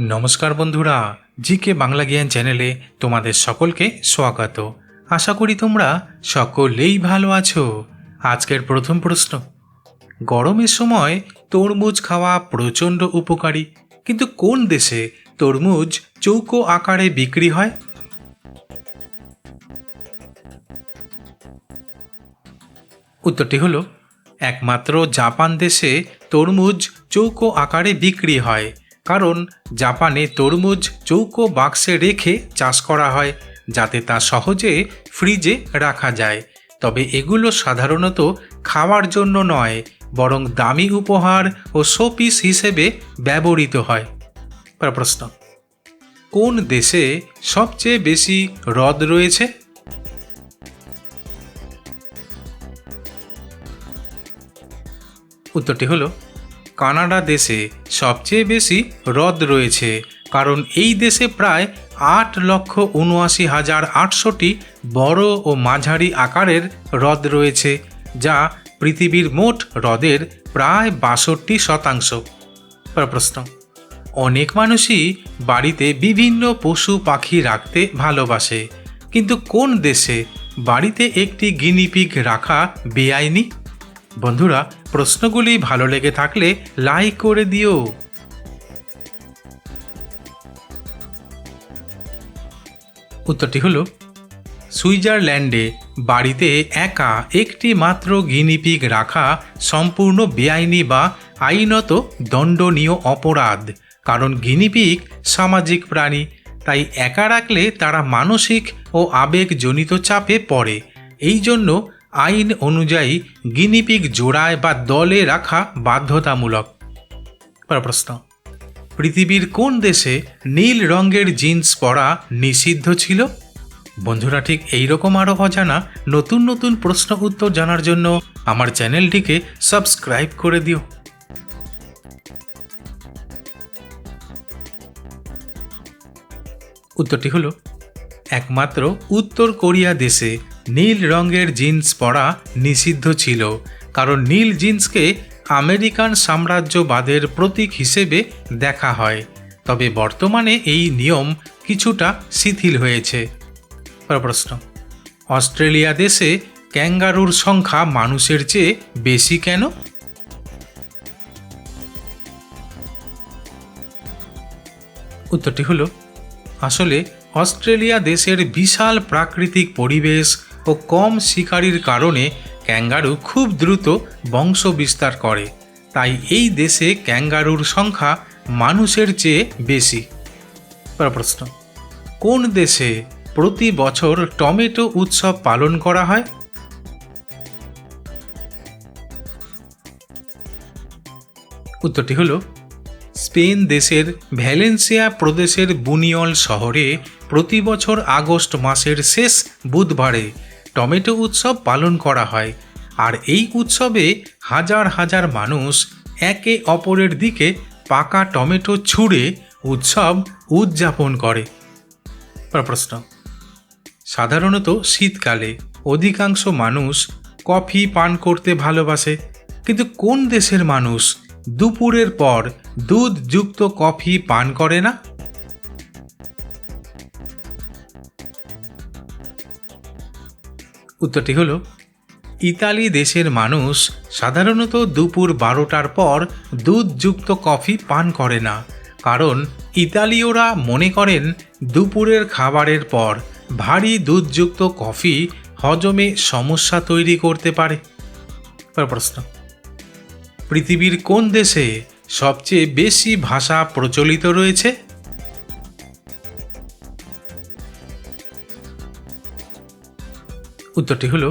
নমস্কার বন্ধুরা, জিকে বাংলা জ্ঞান চ্যানেলে তোমাদের সকলকে স্বাগত। আশা করি তোমরা সকলেই ভালো আছো। আজকের প্রথম প্রশ্ন, গরমের সময় তরমুজ খাওয়া প্রচণ্ড উপকারী, কিন্তু কোন দেশে তরমুজ চৌকো আকারে বিক্রি হয়? উত্তরটি হলো, একমাত্র জাপান দেশে তরমুজ চৌকো আকারে বিক্রি হয়। কারণ জাপানে তরমুজ চৌকো বাক্সে রেখে চাষ করা হয়, যাতে তা সহজে ফ্রিজে রাখা যায়। তবে এগুলো সাধারণত খাওয়ার জন্য নয়, বরং দামি উপহার ও শোপিস হিসেবে ব্যবহৃত হয়। প্রশ্ন, কোন দেশে সবচেয়ে বেশি হ্রদ রয়েছে? উত্তরটি হলো কানাডা দেশে সবচেয়ে বেশি হ্রদ রয়েছে, কারণ এই দেশে প্রায় আট লক্ষ উনআশি হাজার আটশোটি বড় ও মাঝারি আকারের হ্রদ রয়েছে, যা পৃথিবীর মোট হ্রদের প্রায় বাষট্টি শতাংশ। প্রশ্ন, অনেক মানুষই বাড়িতে বিভিন্ন পশু পাখি রাখতে ভালোবাসে, কিন্তু কোন দেশে বাড়িতে একটি গিনিপিগ রাখা বেআইনি? বন্ধুরা, প্রশ্নগুলি ভালো লেগে থাকলে লাইক করে দিও। উত্তরটি হলো, সুইজারল্যান্ডে বাড়িতে একা একটি মাত্র গিনিপিগ রাখা সম্পূর্ণ বেআইনি বা আইনত দণ্ডনীয় অপরাধ। কারণ গিনিপিগ সামাজিক প্রাণী, তাই একা রাখলে তারা মানসিক ও আবেগজনিত চাপে পড়ে। এই জন্য আইন অনুযায়ী গিনিপিগ জোড়ায় বা দলে রাখা বাধ্যতামূলক। প্রশ্ন। পৃথিবীর কোন দেশে নীল রঙের জিন্স পরা নিষিদ্ধ ছিল? বন্ধুরা, ঠিক এইরকম আরও অজানা নতুন নতুন প্রশ্ন উত্তর জানার জন্য আমার চ্যানেলটিকে সাবস্ক্রাইব করে দিও। উত্তরটি হলো, একমাত্র উত্তর কোরিয়া দেশে নীল রঙের জিন্স পরা নিষিদ্ধ ছিল, কারণ নীল জিন্সকে আমেরিকান সাম্রাজ্যবাদের প্রতীক হিসেবে দেখা হয়। তবে বর্তমানে এই নিয়ম কিছুটা শিথিল হয়েছে। প্রশ্ন। অস্ট্রেলিয়া দেশে ক্যাঙ্গারুর সংখ্যা মানুষের চেয়ে বেশি কেন? উত্তরটি হলো, আসলে অস্ট্রেলিয়া দেশের বিশাল প্রাকৃতিক পরিবেশ ও কম শিকারির কারণে ক্যাঙ্গারু খুব দ্রুত বংশ বিস্তার করে। তাই এই দেশে ক্যাঙ্গারুর সংখ্যা মানুষের চেয়ে বেশি। প্রশ্ন, কোন দেশে প্রতি বছর টমেটো উৎসব পালন করা হয়? উত্তরটি হল, স্পেন দেশের ভ্যালেন্সিয়া প্রদেশের বুনিয়ল শহরে প্রতি বছর আগস্ট মাসের শেষ বুধবারে টমেটো উৎসব পালন করা হয়, আর এই উৎসবে হাজার হাজার মানুষ একে অপরের দিকে পাকা টমেটো ছুঁড়ে উৎসব উদযাপন করে। প্রশ্ন। সাধারণত শীতকালে অধিকাংশ মানুষ কফি পান করতে ভালোবাসে, কিন্তু কোন দেশের মানুষ দুপুরের পর দুধযুক্ত কফি পান করে না? উত্তরটি হলো, ইতালি দেশের মানুষ সাধারণত দুপুর বারোটার পর দুধযুক্ত কফি পান করে না, কারণ ইতালীয়রা মনে করেন দুপুরের খাবারের পর ভারী দুধযুক্ত কফি হজমে সমস্যা তৈরি করতে পারে। প্রশ্ন, পৃথিবীর কোন দেশে সবচেয়ে বেশি ভাষা প্রচলিত রয়েছে? উত্তরটি হলো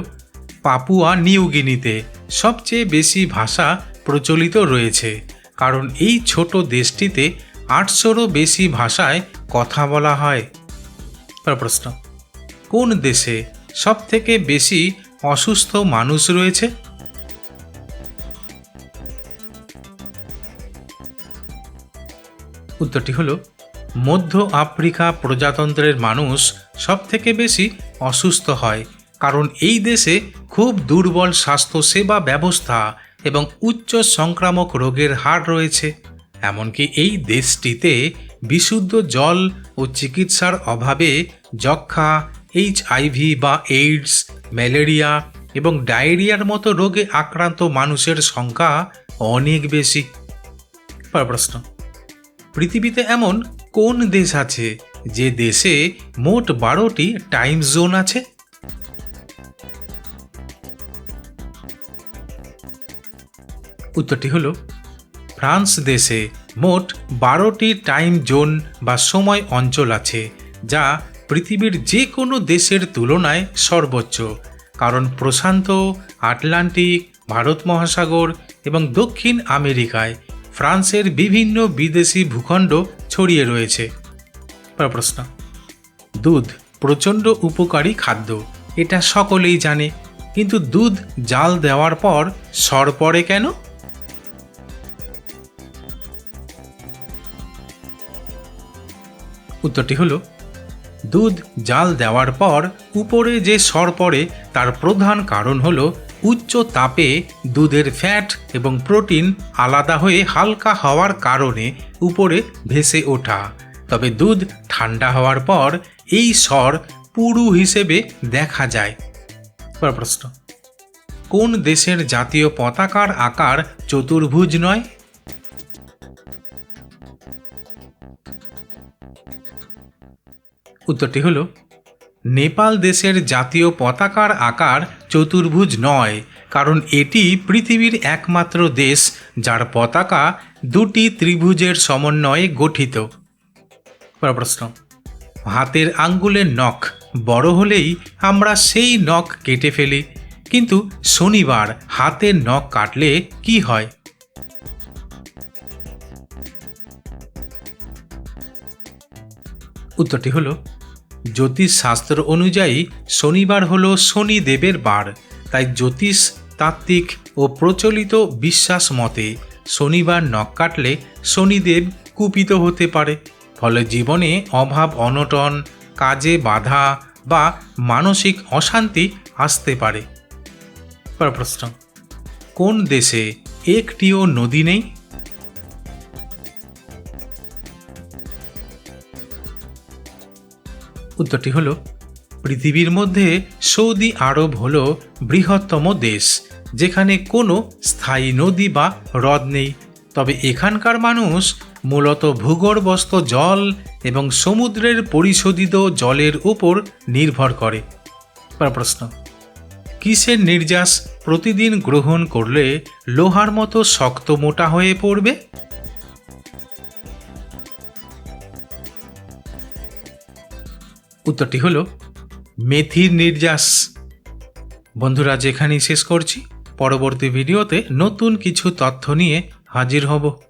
পাপুয়া নিউগিনিতে সবচেয়ে বেশি ভাষা প্রচলিত রয়েছে, কারণ এই ছোট দেশটিতে আটশোরও বেশি ভাষায় কথা বলা হয়। প্রশ্ন, কোন দেশে সবথেকে বেশি অসুস্থ মানুষ রয়েছে? উত্তরটি হলো, মধ্য আফ্রিকা প্রজাতন্ত্রের মানুষ সবথেকে বেশি অসুস্থ হয় কারণ এই দেশে খুব দুর্বল স্বাস্থ্যসেবা ব্যবস্থা এবং উচ্চ সংক্রামক রোগের হার রয়েছে। এমনকি এই দেশটিতে বিশুদ্ধ জল ও চিকিৎসার অভাবে যক্ষা এইচআইভি বা এইডস, ম্যালেরিয়া এবং ডায়রিয়ার মতো রোগে আক্রান্ত মানুষের সংখ্যা অনেক বেশি। প্রশ্ন, পৃথিবীতে এমন কোন দেশ আছে যে দেশে মোট বারোটি টাইম জোন আছে? উত্তরটি হলো, ফ্রান্স দেশে মোট বারোটি টাইম জোন বা সময় অঞ্চল আছে, যা পৃথিবীর যে কোনো দেশের তুলনায় সর্বোচ্চ। কারণ প্রশান্ত, আটলান্টিক, ভারত মহাসাগর এবং দক্ষিণ আমেরিকায় ফ্রান্সের বিভিন্ন বিদেশি ভূখণ্ড ছড়িয়ে রয়েছে। প্রশ্ন, দুধ প্রচণ্ড উপকারী খাদ্য, এটা সকলেই জানে, কিন্তু দুধ জাল দেওয়ার পর সর পড়ে কেন? উত্তরটি হলো, দুধ জাল দেওয়ার পর উপরে যে সর পড়ে তার প্রধান কারণ হলো উচ্চ তাপে দুধের ফ্যাট এবং প্রোটিন আলাদা হয়ে হালকা হওয়ার কারণে উপরে ভেসে ওঠা। তবে দুধ ঠান্ডা হওয়ার পর এই স্বর পুরু হিসেবে দেখা যায়। প্রশ্ন, কোন দেশের জাতীয় পতাকার আকার চতুর্ভুজ নয়? উত্তরটি হলো, নেপাল দেশের জাতীয় পতাকার আকার চতুর্ভুজ নয়, কারণ এটি পৃথিবীর একমাত্র দেশ যার পতাকা দুটি ত্রিভুজের সমন্বয়ে গঠিত। প্রশ্ন, হাতের আঙ্গুলের নখ বড় হলেই আমরা সেই নখ কেটে ফেলি, কিন্তু শনিবার হাতের নখ কাটলে কি হয়? উত্তরটি হলো জ্যোতিষশাস্ত্র অনুযায়ী শনিবার হলো শনিদেবের বার, তাই জ্যোতিষ, তাত্ত্বিক ও প্রচলিত বিশ্বাস মতে শনিবার নখ কাটলে শনিদেব কুপিত হতে পারে, ফলে জীবনে অভাব, অনটন, কাজে বাধা বা মানসিক অশান্তি আসতে পারে। প্রশ্ন কোন দেশে একটিও নদী নেই? উত্তরটি হলো, পৃথিবীর মধ্যে সৌদি আরব হল বৃহত্তম দেশ, যেখানে কোনো স্থায়ী নদী বা হ্রদ নেই। তবে এখানকার মানুষ মূলত ভূগর্ভস্থ জল এবং সমুদ্রের পরিশোধিত জলের উপর নির্ভর করে। প্রশ্ন, কিসের নির্যাস প্রতিদিন গ্রহণ করলে লোহার মতো শক্ত মোটা হয়ে পড়বে? উত্তরটি হলো, মেথির নির্যাস। বন্ধুরা যেখানেই শেষ করছি। পরবর্তী ভিডিওতে নতুন কিছু তথ্য নিয়ে হাজির হব।